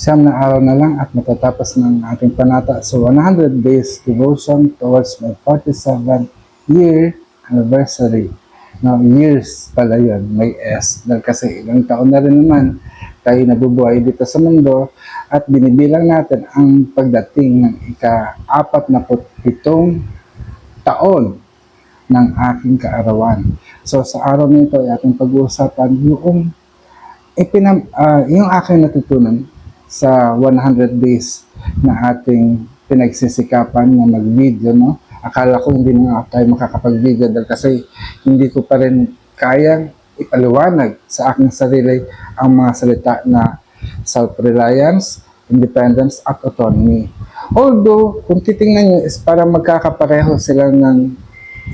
Siyam na araw na lang at matatapos ng ating panata sa 100 days devotion towards my 47 year anniversary. Now, years pala yun, may S. Dahil kasi ilang taon na rin naman tayo nabubuhay dito sa mundo at binibilang natin ang pagdating ng ika-apat na pitong taon ng aking kaarawan. So sa araw nito ay ating pag-uusapan yung ipinam, ah, yung aking natutunan sa 100 days na ating pinagsisikapan na mag-video, no? Akala ko hindi na tayo makakapag-video dahil kasi hindi ko pa rin kayang ipaliwanag sa aking sarili ang mga salita na self-reliance, independence, at autonomy. Although, kung titingnan nyo is para magkakapareho sila ng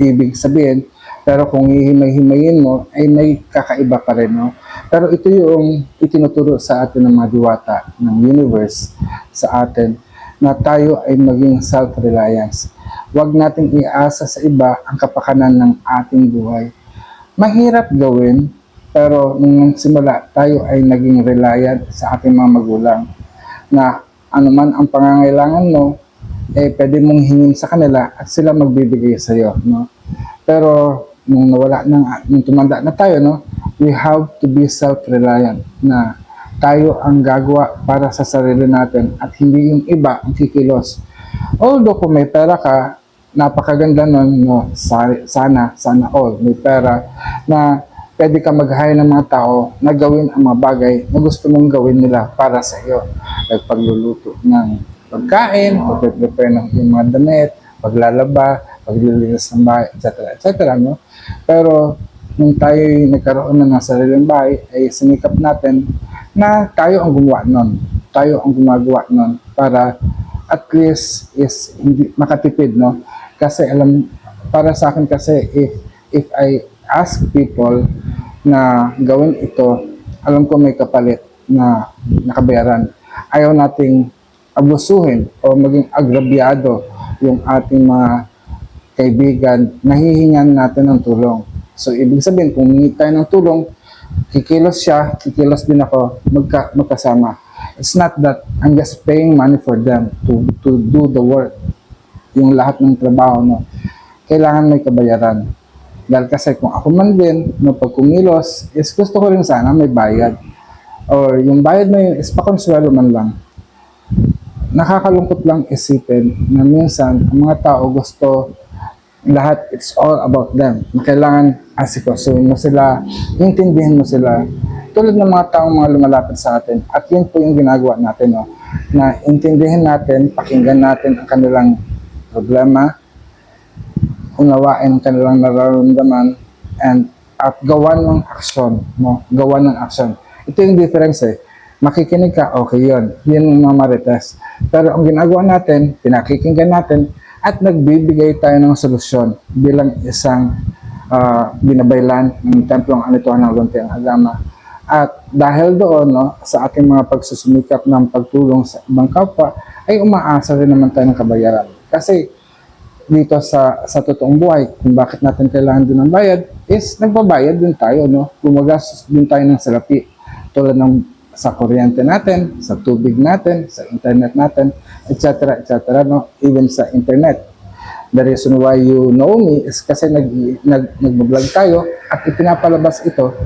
ibig sabihin, pero kung hihimay-himayin mo, ay may kakaiba pa rin, no? Pero ito yung itinuturo sa atin ng mga diwata ng universe sa atin na tayo ay maging self-reliance. Huwag nating iasa sa iba ang kapakanan ng ating buhay. Mahirap gawin, pero nung simula tayo ay naging reliant sa ating mga magulang na anuman ang pangangailangan mo, eh pwede mong hingin sa kanila at sila magbibigay sa iyo, no? Pero nung nawala ng nung tumanda na tayo, no, we have to be self-reliant na tayo ang gagawa para sa sarili natin at hindi yung iba ang kikilos. Although kung may pera ka, napakaganda nun, no, sa- sana, sana all, may pera na pwede ka mag-hire ng mga tao na gawin ang mga bagay na gusto mong gawin nila para sa iyo. Like pagluluto ng pagkain, pag-prepare ng yung mga damit, paglalaba, paglilinis ng bahay, etc. etc. No? Pero nung tayo nagkaroon na ng sariling bahay, ay sinikap natin na tayo ang gumawa nun. Tayo ang gumagawa nun para at least is hindi makatipid, no? Kasi alam, para sa akin kasi if if I ask people na gawin ito, alam ko may kapalit na nakabayaran. Ayaw nating abusuhin o maging agrabyado yung ating mga kaibigan, nahihingan natin ng tulong. So, ibig sabihin, kung humingi tayo ng tulong, kikilos siya, kikilos din ako, magka, magkasama. It's not that I'm just paying money for them to, to do the work. Yung lahat ng trabaho, no? Kailangan may kabayaran. Dahil kasi kung ako man din, no, pag kumilos, is gusto ko rin sana may bayad. Or yung bayad na yun is pakonsuelo man lang nakakalungkot lang isipin na minsan ang mga tao gusto lahat, it's all about them. Kailangan asikosuhin mo sila, intindihin mo sila. Tulad ng mga taong mga lumalapit sa atin. At yun po yung ginagawa natin, no? na intindihin natin, pakinggan natin ang kanilang problema, unawain ang kanilang nararamdaman, and at gawan ng aksyon, no? gawan ng aksyon. Ito yung difference eh makikinig ka, okay yun. Yun ang mga marites. Pero ang ginagawa natin, pinakikinggan natin, at nagbibigay tayo ng solusyon bilang isang uh, binabaylan ng templong anituhan ng Lunti ang Agama. At dahil doon, no, sa ating mga pagsusumikap ng pagtulong sa ibang kapwa, ay umaasa rin naman tayo ng kabayaran. Kasi dito sa sa totoong buhay, kung bakit natin kailangan din ng bayad, is nagbabayad din tayo, no? Gumagastos din tayo ng salapi. Tulad ng sa kuryente natin, sa tubig natin, sa internet natin, etc. etc. No? Even sa internet. The reason why you know me is kasi nag, nag, nag-vlog tayo at ipinapalabas ito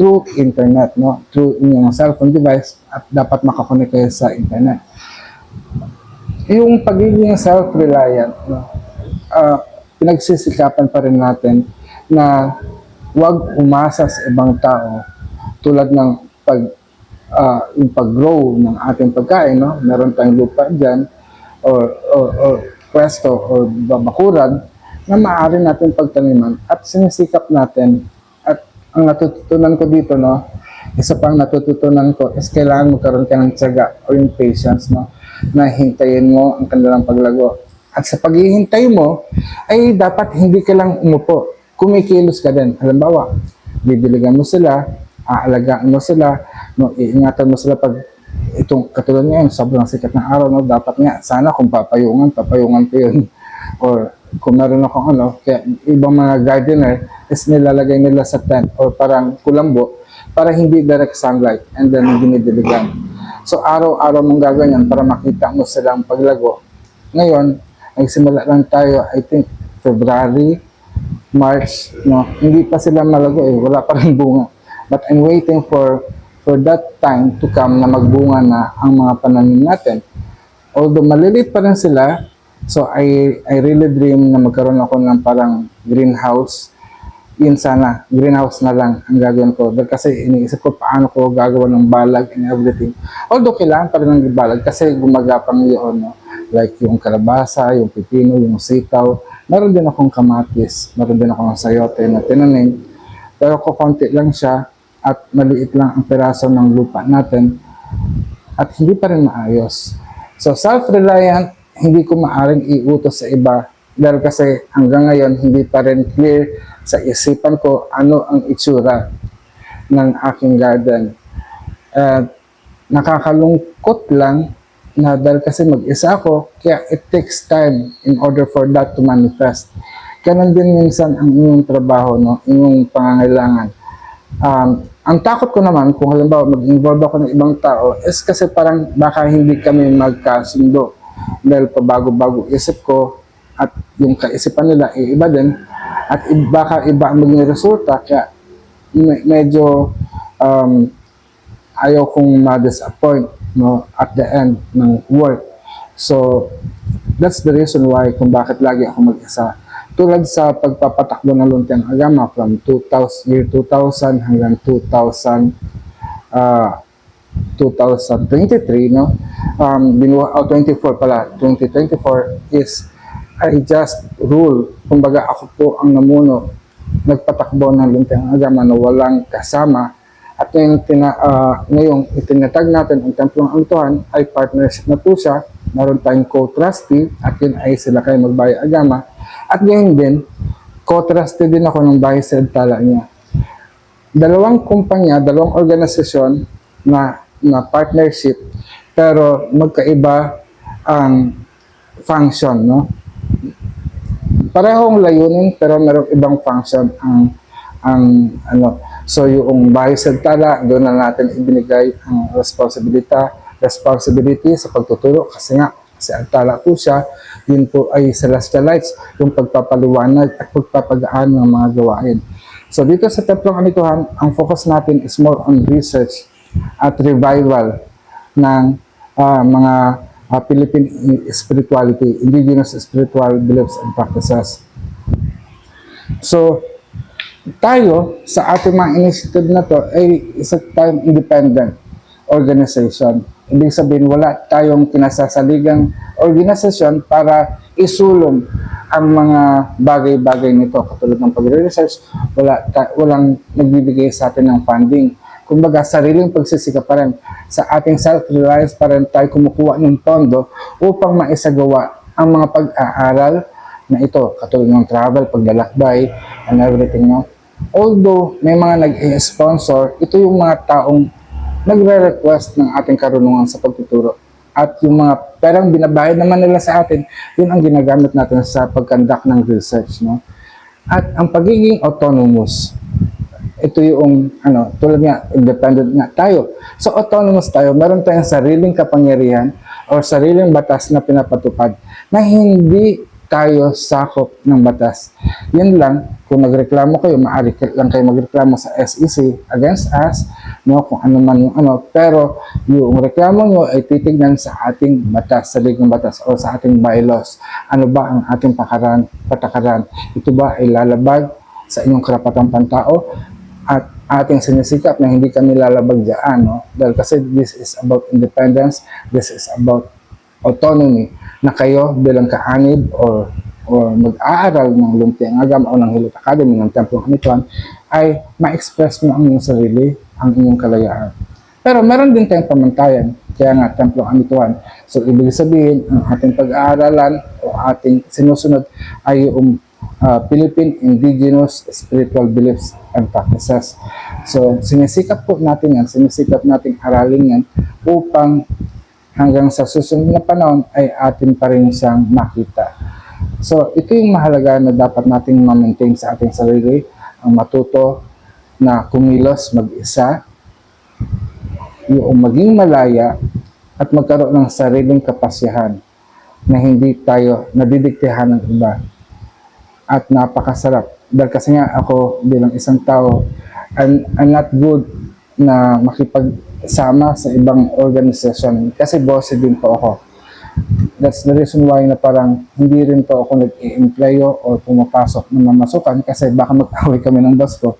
through internet, no? through inyong cellphone device at dapat makakonect kayo sa internet. Yung pagiging self-reliant, no? uh, pinagsisikapan pa rin natin na huwag umasa sa ibang tao tulad ng pag uh, yung pag-grow ng ating pagkain, no? Meron tayong lupa dyan or, or, or pwesto or babakuran na maaari natin pagtaniman at sinisikap natin at ang natututunan ko dito, no? Isa pang natututunan ko is kailangan magkaroon ka ng tiyaga o yung patience, no? Na hintayin mo ang kanilang paglago. At sa paghihintay mo, ay dapat hindi ka lang umupo. Kumikilos ka din. Halimbawa, bibiligan mo sila, aalagaan mo sila, no, iingatan mo sila pag itong katulad ngayon, sobrang sikat ng araw, no, dapat nga, sana kung papayungan, papayungan ko yun. Or kung meron akong ano, kaya ibang mga gardener is nilalagay nila sa tent or parang kulambo para hindi direct sunlight and then dinidiligan. So araw-araw mong gaganyan para makita mo silang paglago. Ngayon, nagsimula lang tayo, I think, February, March, no? Hindi pa sila malago eh, wala pa rin bunga. But I'm waiting for for that time to come na magbunga na ang mga pananim natin. Although maliliit pa rin sila, so I I really dream na magkaroon ako ng parang greenhouse. Yun sana, greenhouse na lang ang gagawin ko. Dahil kasi iniisip ko paano ko gagawa ng balag and everything. Although kailangan pa rin ng balag kasi gumagapang yun, no? like yung kalabasa, yung pipino, yung sitaw. Meron din akong kamatis, meron din akong sayote na tinanim. Pero kukunti lang siya at maliit lang ang peraso ng lupa natin at hindi pa rin maayos. So self-reliant, hindi ko maaring iutos sa iba dahil kasi hanggang ngayon hindi pa rin clear sa isipan ko ano ang itsura ng aking garden. At nakakalungkot lang na dahil kasi mag-isa ako, kaya it takes time in order for that to manifest. Ganon din minsan ang inyong trabaho, no? inyong pangangailangan. Um, ang takot ko naman, kung halimbawa mag-involve ako ng ibang tao, is kasi parang baka hindi kami magkasundo. Dahil pabago-bago isip ko at yung kaisipan nila ay iba din at baka iba ang maging resulta kaya me- medyo um, ayaw kong ma-disappoint no, at the end ng work. So, that's the reason why kung bakit lagi ako mag-isa. Tulad sa pagpapatakbo ng Luntiang Agama from 2000, year 2000 hanggang 2000, ah 2023, no? Um, binuha, oh, 24 pala, 2024 is I just rule. Kumbaga ako po ang namuno, nagpatakbo ng Luntiang Agama na walang kasama. At ngayong, tina, ah, ngayong itinatag natin ang Templong Angtuhan ay partnership na po siya. Meron tayong co-trustee yun ay sila kayo magbayo agama. At ngayon din, co-trustee din ako ng bahay sa tala niya dalawang kumpanya, dalawang organisasyon na na partnership pero magkaiba ang function, no? Parehong layunin pero merong ibang function ang ang ano. So yung bahay sa tala, doon na natin ibinigay ang responsibility, responsibility sa pagtuturo kasi nga si Altala po siya, yun po ay celestial lights, yung pagpapaliwanag at pagpapagaan ng mga gawain. So dito sa Templong Anituhan, ang focus natin is more on research at revival ng ah, mga ah, Philippine spirituality, indigenous spiritual beliefs and practices. So, tayo sa ating mga initiative na to ay isa tayong independent organization. Ibig sabihin, wala tayong kinasasaligang organisasyon para isulong ang mga bagay-bagay nito. Katulad ng pagre-research, wala, ta- walang nagbibigay sa atin ng funding. Kumbaga, sariling pagsisikap pa rin. Sa ating self-reliance pa rin tayo kumukuha ng pondo upang maisagawa ang mga pag-aaral na ito, katulad ng travel, paglalakbay, and everything, no? Although may mga nag-sponsor, ito yung mga taong nagre-request ng ating karunungan sa pagtuturo. At yung mga perang binabayad naman nila sa atin, yun ang ginagamit natin sa pagkandak ng research, no? At ang pagiging autonomous, ito yung ano, tulad nga, independent nga tayo. So autonomous tayo, meron tayong sariling kapangyarihan o sariling batas na pinapatupad na hindi tayo sakop ng batas. Yun lang, kung nagreklamo kayo, maaari lang kayo magreklamo sa SEC against us, no, kung ano man yung ano, pero yung reklamo nyo ay titignan sa ating batas, sa ligang batas o sa ating bylaws. Ano ba ang ating pakaran, patakaran? Ito ba ay lalabag sa inyong karapatang pantao at ating sinisikap na hindi kami lalabag dyan, no? Dahil kasi this is about independence, this is about autonomy na kayo bilang kaanib or or mag-aaral ng Lumpiang Agam o ng Hilot Academy ng Templong Anituan ay ma-express mo ang iyong sarili, ang inyong kalayaan. Pero meron din tayong pamantayan, kaya nga Templong Anituan. So, ibig sabihin, ang ating pag-aaralan o ating sinusunod ay yung uh, Philippine Indigenous Spiritual Beliefs and Practices. So, sinisikap po natin yan, sinisikap nating aralin yan upang hanggang sa susunod na panahon ay atin pa rin siyang makita. So, ito yung mahalaga na dapat nating ma-maintain sa ating sarili, ang matuto na kumilos mag-isa yung maging malaya at magkaroon ng sariling kapasyahan na hindi tayo nadidiktehan ng iba. At napakasarap. Dahil kasi nga ako bilang isang tao, I'm, I'm not good na makipagsama sa ibang organization kasi bossy din po ako. That's the reason why na parang hindi rin po ako nag-i-employo or pumapasok ng mamasukan kasi baka mag-away kami ng boss ko.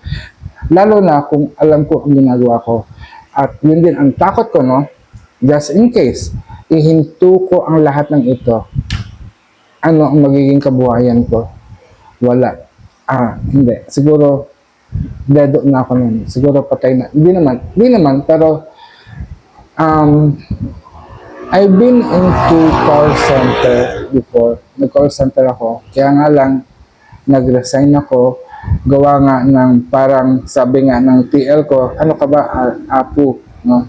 Lalo na kung alam ko ang ginagawa ko. At yun din ang takot ko, no? Just in case, ihinto ko ang lahat ng ito. Ano ang magiging kabuhayan ko? Wala. Ah, hindi. Siguro, dedo na ako nun. Siguro patay na. Hindi naman. Hindi naman, pero um, I've been into call center before. Nag-call center ako. Kaya nga lang, nag-resign ako. Gawa nga ng parang sabi nga ng TL ko, ano ka ba, A- Apu, no?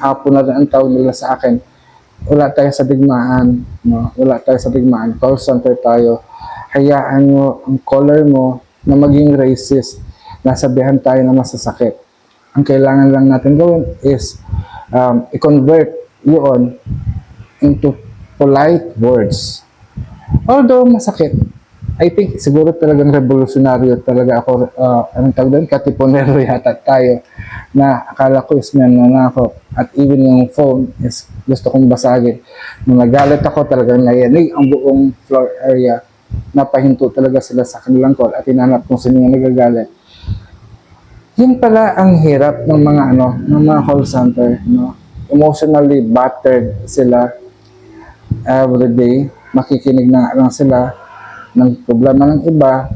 Apu na rin ang tawag nila sa akin. Wala tayo sa digmaan, no? Wala tayo sa digmaan. Call center tayo. Hayaan mo ang caller mo na maging racist. Nasabihan tayo na masasakit. Ang kailangan lang natin gawin is um, i-convert yun into polite words. Although masakit, I think siguro talagang revolutionaryo talaga ako, uh, anong tawag doon, katiponero yata tayo, na akala ko is na ako. At even yung phone is gusto kong basagin. Nung nagalit ako talagang nayanig ang buong floor area. Napahinto talaga sila sa kanilang call at hinanap kung sino yung nagagalit. Yun pala ang hirap ng mga ano, ng mga call center, no? Emotionally battered sila every day. Makikinig na lang sila ng problema ng iba,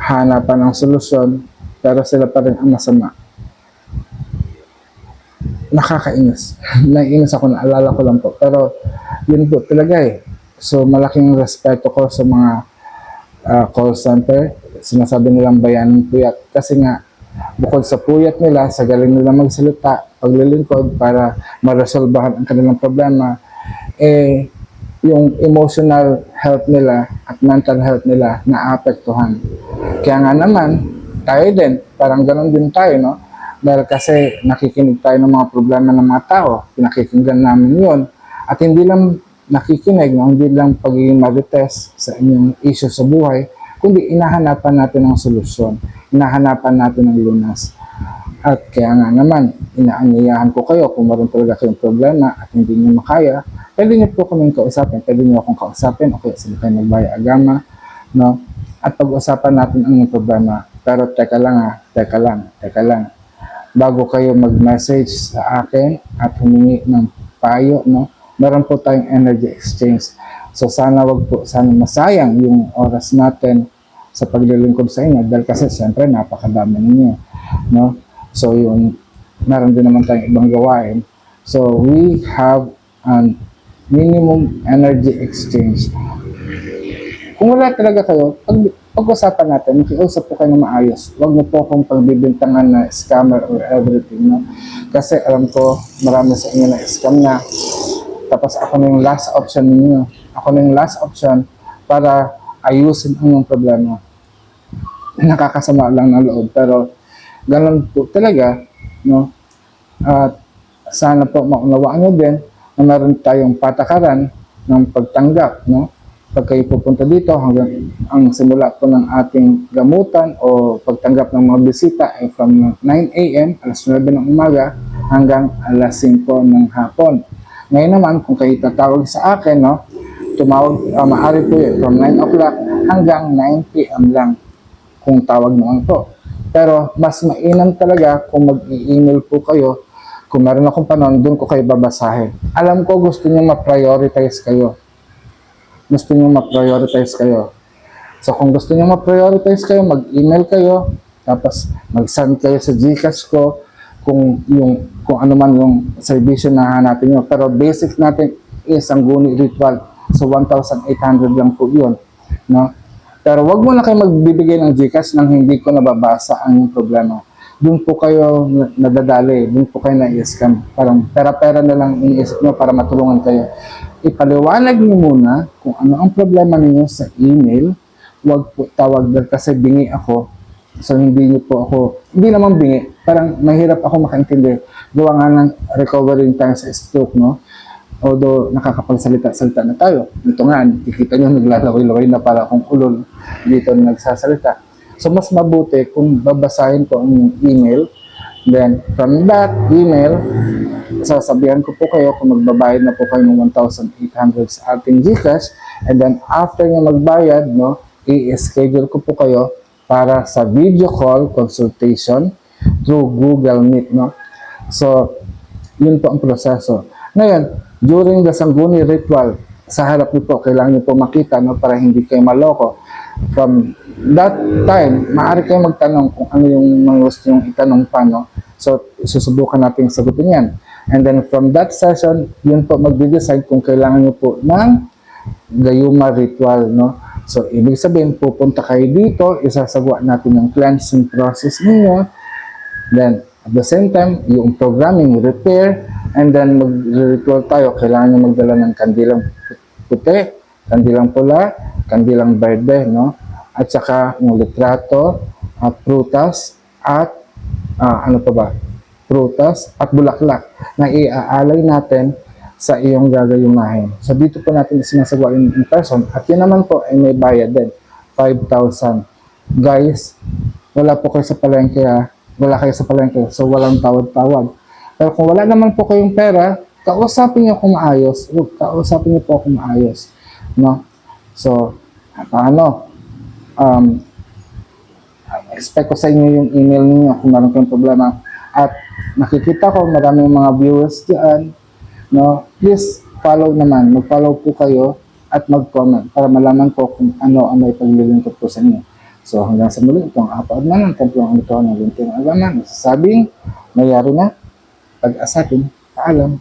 hanapan ng solusyon, pero sila pa rin ang masama. Nakakainis. Naiinis ako, naalala ko lang po. Pero yun po talaga eh. So malaking respeto ko sa mga ah, call center. Sinasabi nilang bayaning puyat. Kasi nga, bukod sa puyat nila, sa galing nila magsalita, paglilingkod para maresolbahan ang kanilang problema, eh, yung emotional health nila at mental health nila naapektuhan. Kaya nga naman, tayo din, parang ganun din tayo, no? Dahil kasi nakikinig tayo ng mga problema ng mga tao, pinakikinggan namin yun. At hindi lang nakikinig, no? hindi lang pagiging marites sa inyong issue sa buhay, kundi inahanapan natin ng solusyon, inahanapan natin ng lunas. At kaya nga naman, inaanyayahan ko kayo kung meron talaga kayong problema at hindi niyo makaya, pwede niyo po kaming kausapin, pwede niyo akong kausapin, o kaya sila kayo magbaya agama, no? At pag-usapan natin ang inyong problema. Pero teka lang ha, teka lang, teka lang. Bago kayo mag-message sa akin at humingi ng payo, no? Meron po tayong energy exchange. So sana wag po, sana masayang yung oras natin sa paglilingkod sa inyo dahil kasi siyempre napakadami ninyo, no? So yung meron din naman tayong ibang gawain. So we have an minimum energy exchange. Kung wala talaga kayo, pag, pag-usapan natin, makiusap po kayo na maayos. Huwag niyo po akong pagbibintangan na scammer or everything. No? Kasi alam ko, marami sa inyo na scam na. Tapos ako na yung last option ninyo. Ako na yung last option para ayusin ang inyong problema. Nakakasama lang ng loob. Pero ganun po talaga. No? At sana po maunawaan nyo din na meron tayong patakaran ng pagtanggap. No? Pag kayo pupunta dito, hanggang ang simula po ng ating gamutan o pagtanggap ng mga bisita ay from 9 a.m. alas 9 ng umaga hanggang alas 5 ng hapon. Ngayon naman, kung kayo tatawag sa akin, no, tumawag, uh, maaari po yun, from 9 o'clock hanggang 9 p.m. lang kung tawag naman po. Pero mas mainam talaga kung mag-i-email po kayo. Kung meron akong panahon, doon ko kayo babasahin. Alam ko gusto niyo ma-prioritize kayo. Gusto niyo ma-prioritize kayo. So kung gusto niyo ma-prioritize kayo, mag-email kayo, tapos mag-send kayo sa Gcash ko kung yung kung ano man yung servisyo na hanapin nyo. Pero basic natin is ang guni ritual. So 1,800 lang po yun. No? Pero wag mo na kayo magbibigay ng Gcash nang hindi ko nababasa ang yung problema. Doon po kayo na- nadadali, doon po kayo na-scam. Parang pera-pera na lang iniisip nyo para matulungan kayo. Ipaliwanag niyo muna kung ano ang problema ninyo sa email. Wag po tawag dahil kasi bingi ako. So hindi niyo po ako, hindi naman bingi, parang mahirap ako makaintindi gawa nga ng recovering time sa stroke, no? Although nakakapagsalita-salita na tayo. Ito nga, kikita nyo naglalaway-laway na para akong ulol dito na nagsasalita. So mas mabuti kung babasahin ko ang email. Then from that email, sasabihan ko po kayo kung magbabayad na po kayo ng 1,800 sa ating Gcash. And then after nyo magbayad, no, i-schedule ko po kayo para sa video call consultation through Google Meet, no. So, yun po ang proseso. Ngayon, during the Sangguni ritual, sa harap niyo po, kailangan niyo po makita no, para hindi kayo maloko. From that time, maaari kayo magtanong kung ano yung mga gusto yung itanong pa. No? So, susubukan natin sagutin yan. And then from that session, yun po magde-decide kung kailangan niyo po ng gayuma ritual. No? So, ibig sabihin, pupunta kayo dito, isasagawa natin yung cleansing process ninyo. Then, at the same time, yung programming, repair, and then mag-ritual tayo. Kailangan nyo magdala ng kandilang puti, kandilang pula, kandilang verde, no? At saka yung litrato, at prutas, at ah, ano pa ba? Prutas at bulaklak na iaalay natin sa iyong gagayumahin. So dito po natin sinasagawa yun in person at yun naman po ay may bayad din. 5,000. Guys, wala po kayo sa palengke ha. Wala kayo sa palengke. So walang tawad-tawad. Pero kung wala naman po kayong pera, kausapin niyo kung maayos. Kausapin niyo po kung maayos. No? So, paano? Um, expect ko sa inyo yung email niyo kung meron kayong problema. At nakikita ko maraming mga viewers diyan. No? Please follow naman. Mag-follow po kayo at mag-comment para malaman ko kung ano ang may paglilingkod po sa inyo. So hanggang sa muli, itong apaad na ng templong ang ito ng linting agaman. Nasasabing, mayari na, pag-asatin, paalam.